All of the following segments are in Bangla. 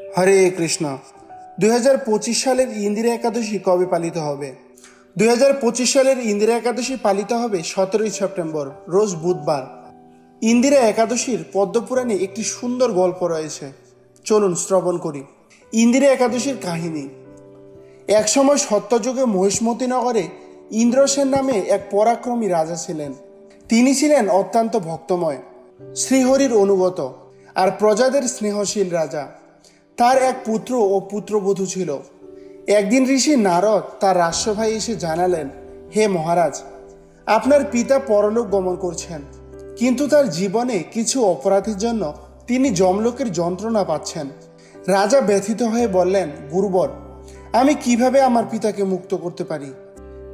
হরে কৃষ্ণ। দুই হাজার পঁচিশ সালের ইন্দিরা একাদশী কবে পালিত হবে? দুই হাজার পঁচিশ সালের ইন্দিরা একাদশী পালিত হবে সতেরোই সেপ্টেম্বর, রোজ বুধবার। ইন্দিরা একাদশীর পদ্মপুরাণে একটি সুন্দর গল্প রয়েছে। চলুন শ্রবণ করি। ইন্দিরা একাদশীর কাহিনী। একসময় সত্যযুগে মহিষ্মতী নগরে ইন্দ্রসেন নামে এক পরাক্রমী রাজা ছিলেন। তিনি ছিলেন অত্যন্ত ভক্তময়, শ্রীহরির অনুগত আর প্রজাদের স্নেহশীল রাজা। তার এক পুত্র ও পুত্রবধূ ছিল। একদিন ঋষি নারদ তার রাষ্ট্রভাই এসে জানালেন, হে মহারাজ, আপনার পিতা পরলোক গমন করছেন, কিন্তু তার জীবনে কিছু অপরাধের জন্য তিনি যমলোকের যন্ত্রণা পাচ্ছেন। রাজা ব্যথিত হয়ে বললেন, গুরুবর, আমি কীভাবে আমার পিতাকে মুক্ত করতে পারি?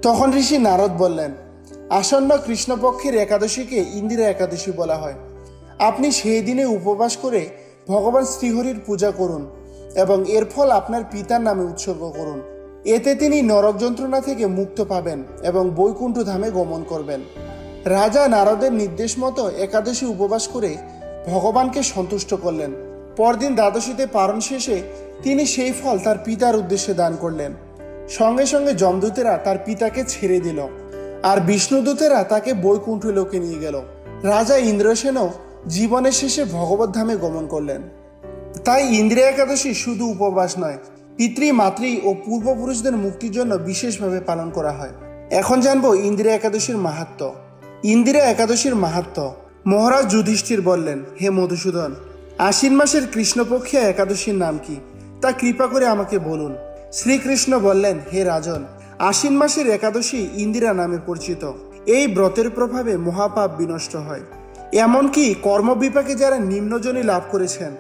তখন ঋষি নারদ বললেন, আসন্ন কৃষ্ণপক্ষের একাদশীকে ইন্দিরা একাদশী বলা হয়। আপনি সেই দিনে উপবাস করে ভগবান শ্রীহরির পূজা করুন এবং এর ফল আপনার পিতার নামে উৎসর্গ করুন। এতে তিনি নরক যন্ত্রণা থেকে মুক্ত পাবেন এবং বৈকুণ্ঠ ধামে গমন করবেন। রাজা নারদের নির্দেশ মতো একাদশী উপবাস করে ভগবানকে সন্তুষ্ট করলেন। পরদিন দ্বাদশীতে পারণ শেষে তিনি সেই ফল তার পিতার উদ্দেশ্যে দান করলেন। সঙ্গে সঙ্গে যমদূতেরা তার পিতাকে ছেড়ে দিল। আর বিষ্ণুদূতেরা তাকে বৈকুণ্ঠ লোকে নিয়ে গেল। রাজা ইন্দ্রসেনও জীবনের শেষে ভগবত ধামে গমন করলেন। তাই ইন্দ্রিয়া একাদশী শুধু উপবাস নয়, পিতৃ, মাতৃ ও পূর্বপুরুষদের মুক্তির জন্য বিশেষভাবে পালন করা হয়। এখন জানব ইন্দিরা একাদশীর মাহাত্ম ইন্দিরা একাদশীর মাহাত্ম মহারাজ যুধিষ্ঠির বললেন, হে মধুসূদন, আশ্বিন মাসের কৃষ্ণপক্ষিয়া একাদশীর নাম কি? তা কৃপা করে আমাকে বলুন। শ্রীকৃষ্ণ বললেন, হে রাজন, আশ্বিন মাসের একাদশী ইন্দিরা নামে পরিচিত। এই ব্রতের প্রভাবে মহাপাপ বিনষ্ট হয়। এমনকি কর্মবিপাকে যারা নিম্নজনী লাভ করেছেন,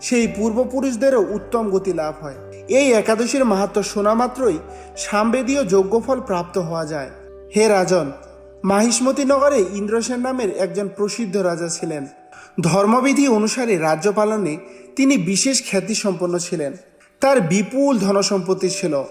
সেই পূর্বপুরুষদেরও উত্তম গতি লাভ হয়। এই একাদশীর মাহাত্ম শোনা মাত্রই সাম্বেদীয় যজ্ঞফল প্রাপ্ত হওয়া যায়। হে রাজন, মাহিষ্মতি নগরে ইন্দ্রসেন নামের একজন প্রসিদ্ধ রাজা ছিলেন। ধর্মবিধি অনুসারে রাজ্য পালনে তিনি বিশেষ খ্যাতি সম্পন্ন ছিলেন। তার বিপুল ধনসম্পত্তি ছিল।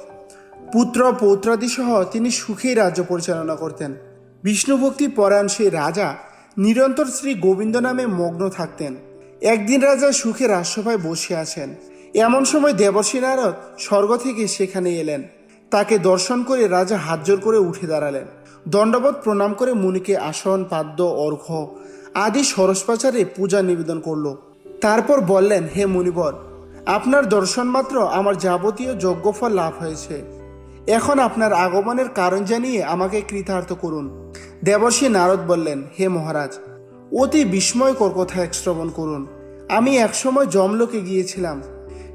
পুত্র পৌত্রাদি সহ তিনি সুখেই রাজ্য পরিচালনা করতেন। বিষ্ণুভক্তি পরায়ণ সেই রাজা নিরন্তর শ্রী গোবিন্দ নামে মগ্ন থাকতেন। একদিন রাজা সুখে রাজসভায় বসে আছেন। এমন সময় দেবর্ষী নারদ স্বর্গ থেকে সেখানে এলেন। তাকে দর্শন করে রাজা হাত জোর করে উঠে দাঁড়ালেন। দণ্ডবোধ প্রণাম করে মুনিকে আসন, পাদ্য অর্ঘ্য আদি সরসপাচারে পূজা নিবেদন করল। তারপর বললেন, হে মুনিবর, আপনার দর্শন মাত্র আমার যাবতীয় যজ্ঞফল লাভ হয়েছে। এখন আপনার আগমনের কারণ জানিয়ে আমাকে কৃতার্থ করুন। দেবর্ষী নারদ বললেন, হে মহারাজ, অতি বিস্ময়কর কথা এক শ্রবণ করুন। আমি একসময় যমলোকে গিয়েছিলাম।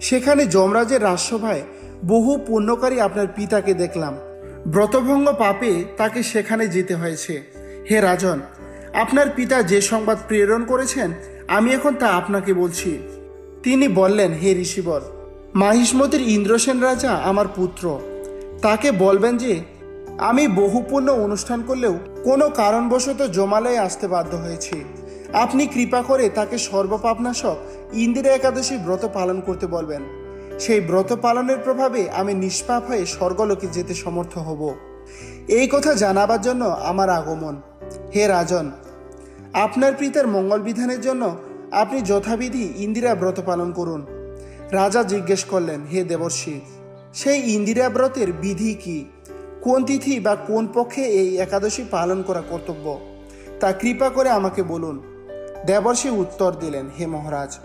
সেখানে যমরাজের রাজসভায় বহু পুণ্যকারী আপনার পিতাকে দেখলাম। ব্রতভঙ্গ পাপে তাকে সেখানে যেতে হয়েছে। হে রাজন, আপনার পিতা যে সংবাদ প্রেরণ করেছেন, আমি এখন তা আপনাকে বলছি। তিনি বললেন, হে ঋষিবর, মাহিষ্মতির ইন্দ্রসেন রাজা আমার পুত্র। তাকে বলবেন যে, আমি বহুপূর্ণ অনুষ্ঠান করলেও কোনো কারণবশত জমালয়ে আসতে বাধ্য হয়েছি। আপনি কৃপা করে তাকে সর্বপাপনাশক ইন্দিরা একাদশী ব্রত পালন করতে বলবেন। সেই ব্রত পালনের প্রভাবে আমি নিষ্পাপ হয়ে স্বর্গলোকে যেতে সমর্থ হব। এই কথা জানাবার জন্য আমার আগমন। হে রাজন, আপনার পিতার মঙ্গল বিধানের জন্য আপনি যথাবিধি ইন্দিরা ব্রত পালন করুন। রাজা জিজ্ঞেস করলেন, হে দেবর্ষী সেই ইন্দিরা ব্রতের বিধি কি? কোন তিথি বা কোন পক্ষে এই একাদশী পালন করা কর্তব্য? তা কৃপা করে আমাকে বলুন। দেবর্ষী উত্তর দিলেন, হে মহারাজ,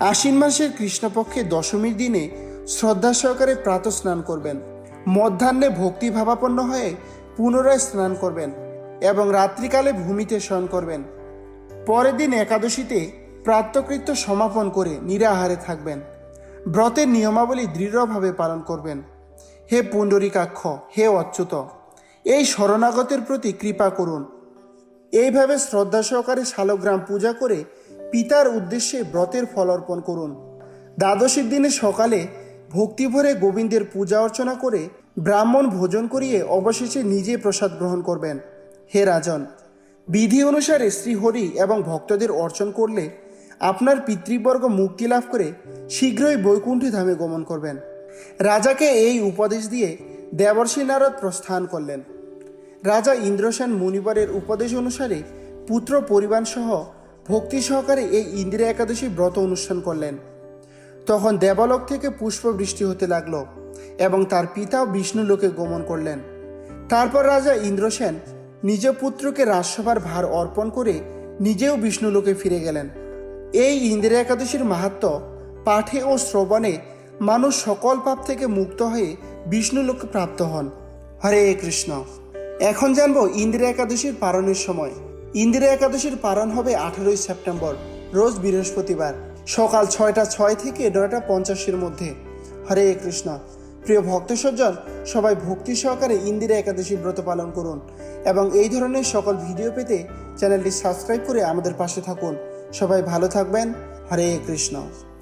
আশ্বিন মাসের কৃষ্ণপক্ষে দশমীর দিনে শ্রদ্ধা সহকারে প্রাত স্নান করবেন। মধ্যাহ্নে ভক্তি ভাবাপন্ন হয়ে পুনরায় স্নান করবেন এবং রাত্রিকালে ভূমিতে শয়ন করবেন। পরের দিন একাদশীতে প্রাত্যকৃত্য সমাপন করে নিরাহারে থাকবেন। ব্রতের নিয়মাবলী দৃঢ়ভাবে পালন করবেন। হে পুণ্ডরিকাক্ষ, হে অচ্যুত, এই শরণাগতের প্রতি কৃপা করুন। এইভাবে শ্রদ্ধা সহকারে শালগ্রাম পূজা করে পিতার উদ্দেশ্যে ব্রতের ফল অর্পণ করুন। দ্বাদশীর দিনে সকালে ভক্তিভরে গোবিন্দের পূজা অর্চনা করে ব্রাহ্মণ ভোজন করিয়ে অবশেষে নিজে প্রসাদ গ্রহণ করবেন। হে রাজন, বিধি অনুসারে শ্রীহরি এবং ভক্তদের অর্চন করলে আপনার পিতৃবর্গ মুক্তি লাভ করে শীঘ্রই বৈকুণ্ঠী ধামে গমন করবেন। রাজাকে এই উপদেশ দিয়ে দেবর্ষী নারদ প্রস্থান করলেন। রাজা ইন্দ্রসেন মুনিবরের উপদেশ অনুসারে পুত্র পরিবার সহ ভক্তি সহকারে এই ইন্দিরা একাদশী ব্রত অনুষ্ঠান করলেন। তখন দেবালোক থেকে পুষ্প বৃষ্টি হতে লাগল এবং তার পিতাও বিষ্ণু লোকে গমন করলেন। তারপর রাজা ইন্দ্রসেন নিজ পুত্রকে রাজসভার ভার অর্পণ করে নিজেও বিষ্ণু লোকে ফিরে গেলেন। এই ইন্দিরা একাদশীর মাহাত্ম পাঠে ও শ্রবণে মানুষ সকল পাপ থেকে মুক্ত হয়ে বিষ্ণু লোকে প্রাপ্ত হন। হরে কৃষ্ণ। এখন জানব ইন্দিরা একাদশীর পালনের সময়। ইন্দিরা একাদশীর পালন হবে আঠারোই সেপ্টেম্বর, রোজ বৃহস্পতিবার, সকাল ছয়টা ছয় থেকে নয়টা পঞ্চাশের মধ্যে। হরে কৃষ্ণ। প্রিয় ভক্ত সজ্জন সবাই ভক্তি সহকারে ইন্দিরা একাদশী ব্রত পালন করুন এবং এই ধরনের সকল ভিডিও পেতে চ্যানেলটি সাবস্ক্রাইব করে আমাদের পাশে থাকুন। সবাই ভালো থাকবেন। হরে কৃষ্ণ।